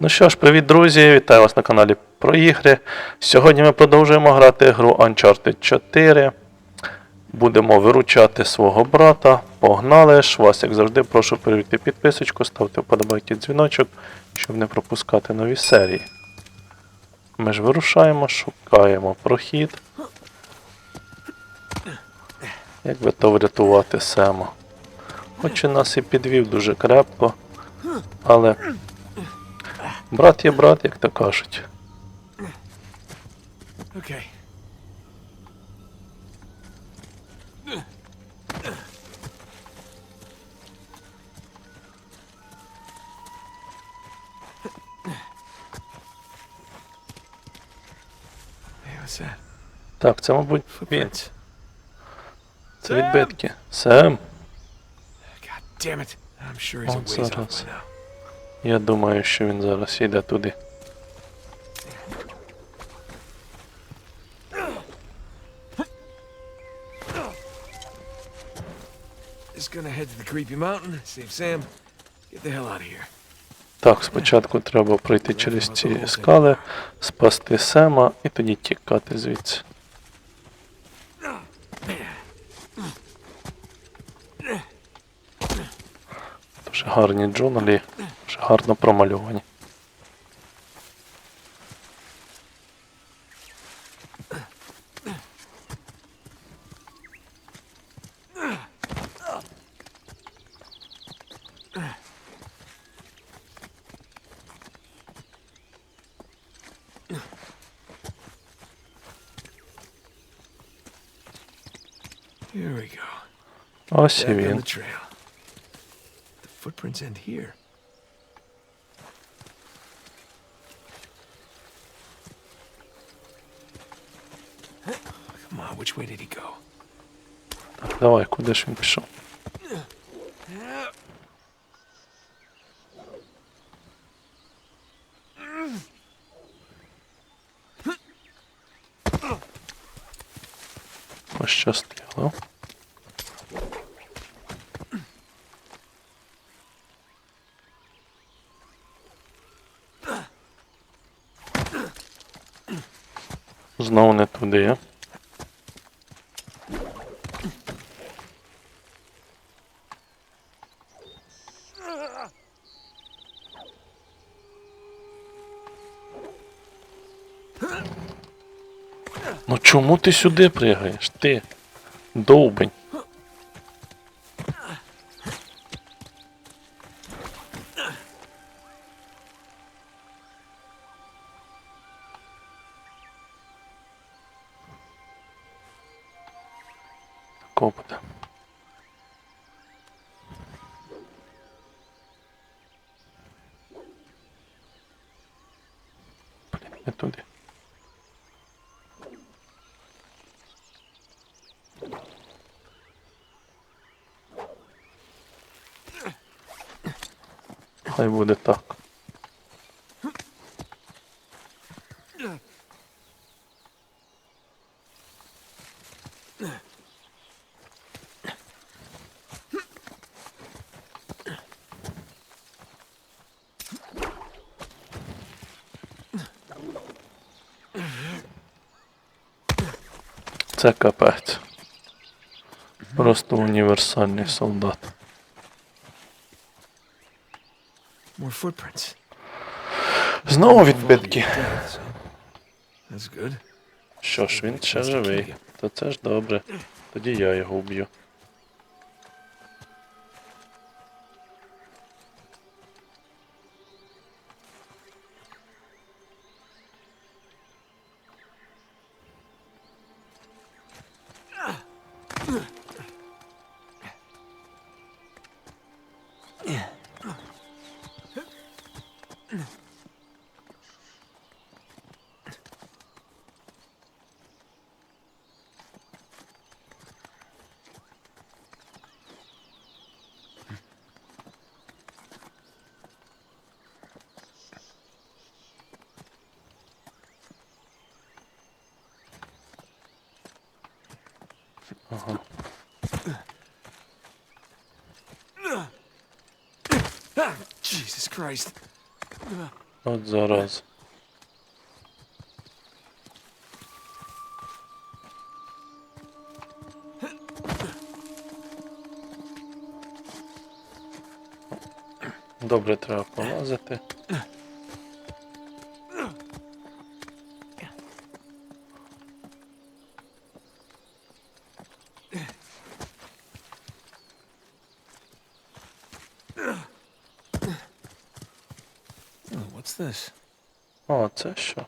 Ну що ж, привіт, друзі! Вітаю вас на каналі про ігри. Сьогодні ми продовжуємо грати гру Uncharted 4. Будемо виручати свого брата. Погнали ж! Вас, як завжди, прошу перевірити підписочку, ставте вподобайки дзвіночок, щоб не пропускати нові серії. Ми ж вирушаємо, шукаємо прохід. Як би то врятувати Сема. Хоч і нас і підвів дуже крепко, але брат є брат, як то кажуть. That? Так, це, мабуть, він. Це відбитки. Сем, God damn it. I'm sure he's a Он ways off зараз. by now. Я думаю, що він зараз йде туди. Так, спочатку треба пройти через ці скали, спасти Сема і тоді тікати звідси. Дуже гарні джунглі, дуже гарно промальовані. Ось і він. Which way did he go? Так, давай, куди ж він пішов? Пощастило. Знову не туди. Ну чому ти сюди пригаєш? Ти довбень. Копота. Блін, не туди. Хай буде так. Це капець. Просто універсальний солдат. More footprints. Знову відбитки. Що ж, він ще живий. То це ж добре. Тоді я його вб'ю. Ага. Jesus Christ. От зараз. Добре, треба полазити. Oh, this? О, це що?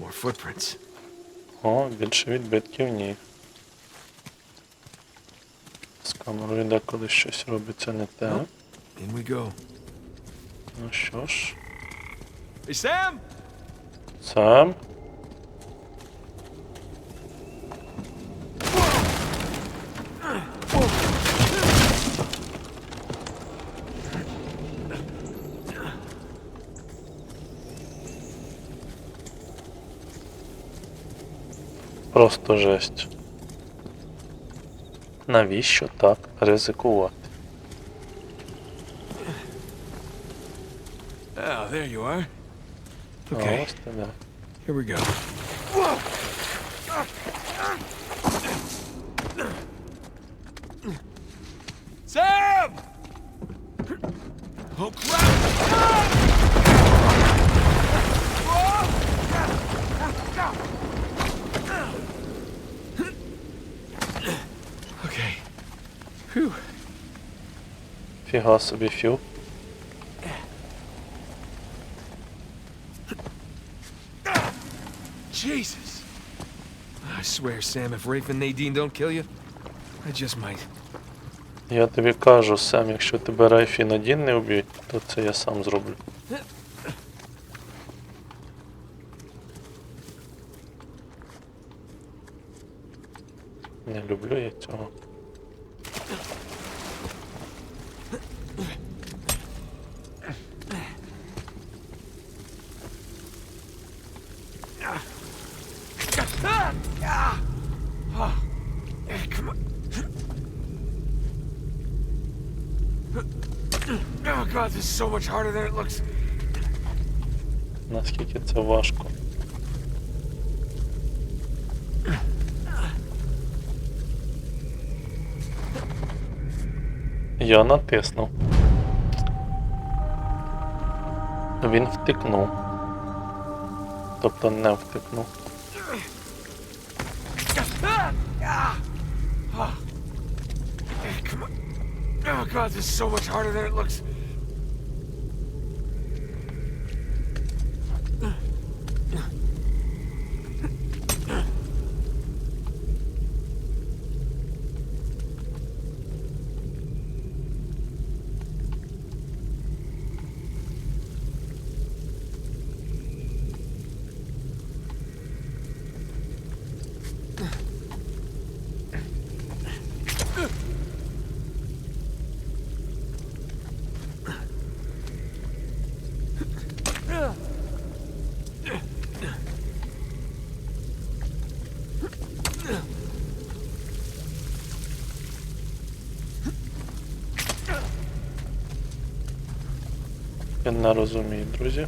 More footprints. О, більше відбитків ні. З камерою деколи щось робиться не те. In we go. Ну що ж, Hey, Sam! Сам. Просто жесть. Навіщо так ризикувати? Oh, there you are. Okay, ось here we go. Sam! Oh, crap! Okay. Whew. Фіга собі філ. Jesus. I swear, Sam, if Rafe and Nadine don't kill you, I just might. Я тобі кажу, Сем, якщо тебе Райф і Надін не вб'ють, то це я сам зроблю. Не люблю я цього. Eh, Come on. Oh god, this is so much harder than it looks. Наскільки це важко. Я натиснув. Він втикнув. Тобто не втикнув. Eh. Oh god, this is so much harder than it looks. Я не розумію, друзі.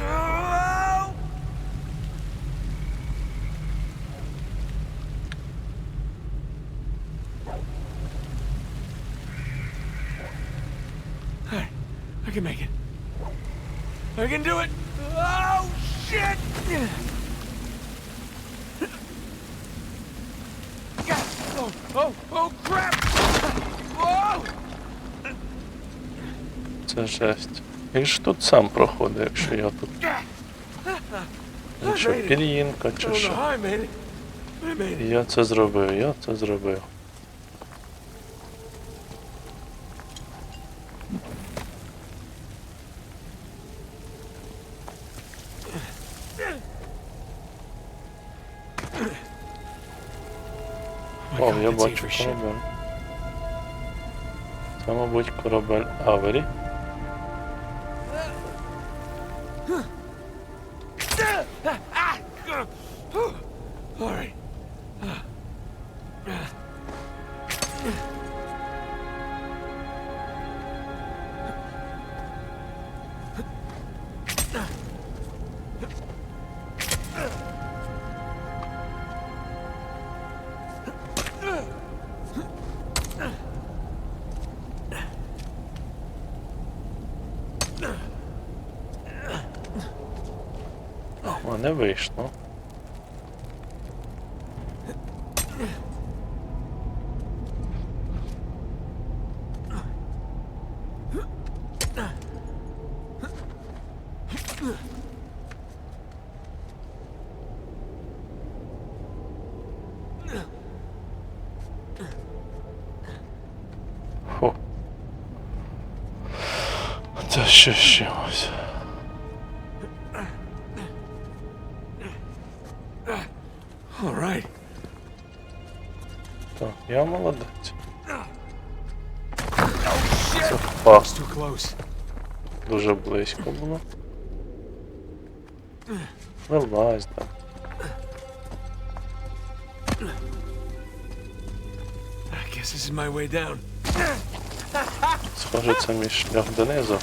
Oh! Alright, I can make it. I can do it. Oh shit! Oh, oh, oh crap! Whoa! Це жесть. Він ж тут сам проходить, якщо я тут. Він що, пір'їнка чи що? Я це зробив, я це зробив. О, я бачу корабель. Це, мабуть, корабель Авері. Не вийшло. Фу. Це ще з All right. Так, я молодець. Close. Дуже близько було. Вилазь там. Схоже, це мій шлях донизу.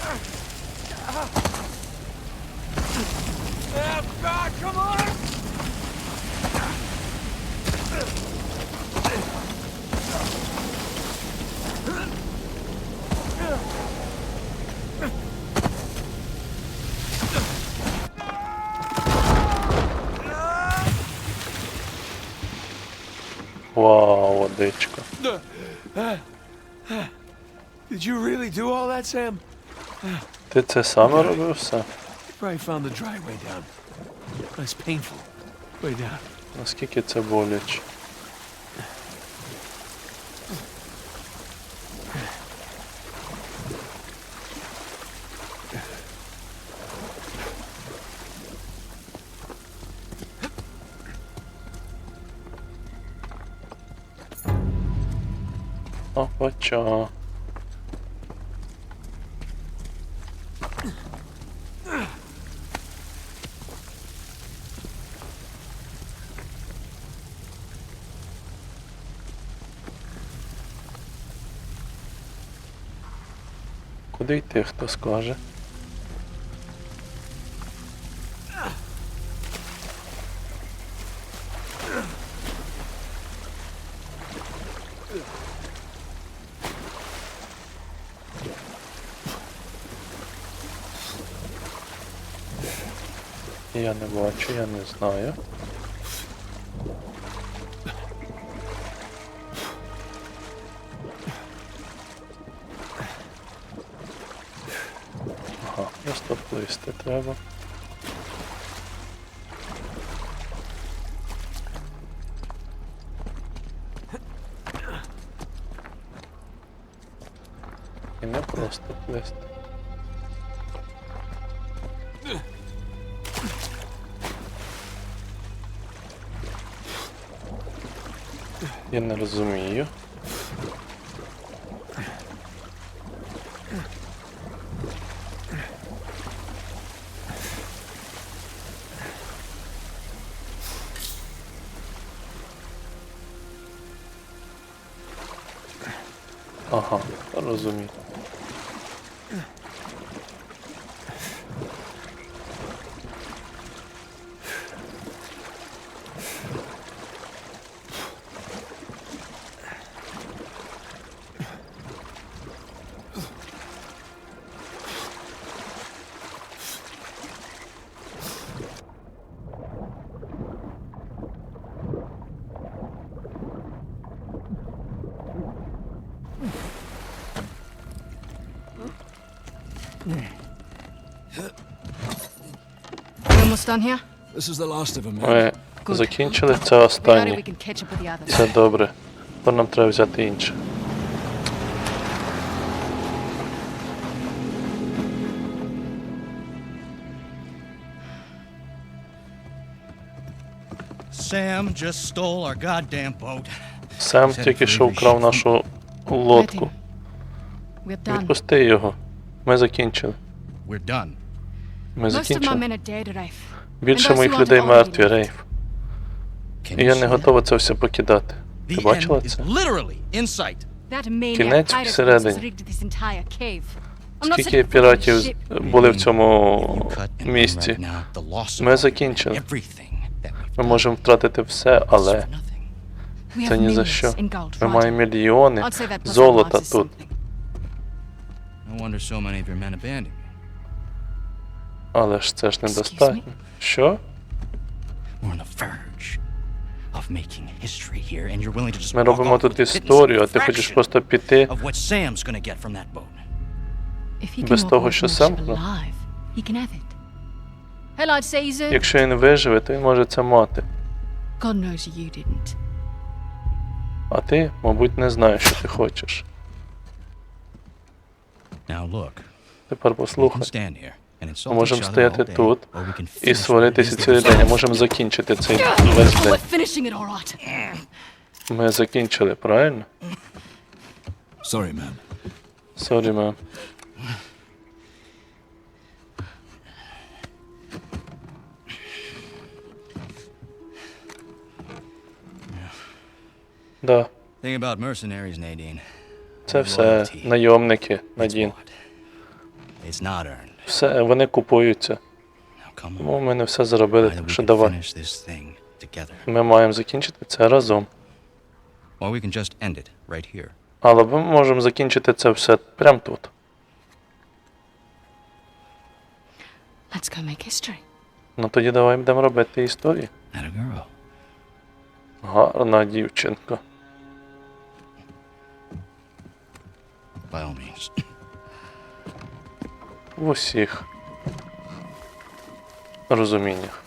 водичка. Did you really do all that, Sam? Ти це саме робив все? You probably found the dry way down. That's painful. Way down. Наскільки це боляче? Опача. Куди йти, хто скаже? Я не бачу, я не знаю. Ага, просто плисти треба. Не просто плисти. Я не розумію. Ага, розумію. Ми закінчили це останнє. can catch up with the. Це добре. Тепер нам треба взяти інше. Sam just stole our goddamn boat. Сем тільки що вкрав нашу лодку. Відпусти його. Ми закінчили. Ми Most of my закінчили. Більше моїх людей мертві. Can І я не готова це все покидати. Ти бачила це? Кінець всередині. Скільки піратів були в цьому місці? Ми закінчили. Ми можемо втратити все, але це ні за що. Ми маємо мільйони золота тут. Але ж це ж недостатньо. Що? Ми робимо тут історію, а ти хочеш просто піти. Без того, що ну. a... Якщо він виживе, то він може це мати. А ти, мабуть, не знаєш, що ти хочеш. Тепер послухай. Ми можемо стояти тут і that цілий день. Можемо закінчити цей весь Oh, день. Ми закінчили, правильно? Sorry, man. Сорі, мем. Да, Thing about mercenaries, Nadine. це все найомники, Надін. It's not earned. Все, вони купуються. Ну, ми не все заробили, Either так що давай. Ми маємо закінчити це разом. Але ми можемо закінчити це все прямо тут. Let's go make history. Ну тоді давай будемо робити історію. Girl. Гарна дівчинка. By all means. В усіх розуміннях.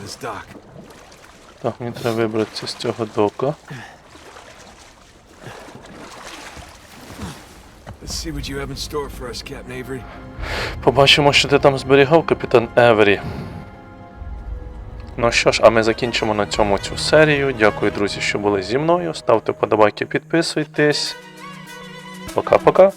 This dock. так, мені треба вибратися з цього дока. Побачимо, що ти там зберігав, капітан Евері. Ну що ж, а ми закінчимо на цьому цю серію. Дякую, друзі, що були зі мною. Ставте вподобайки, підписуйтесь. Пока-пока.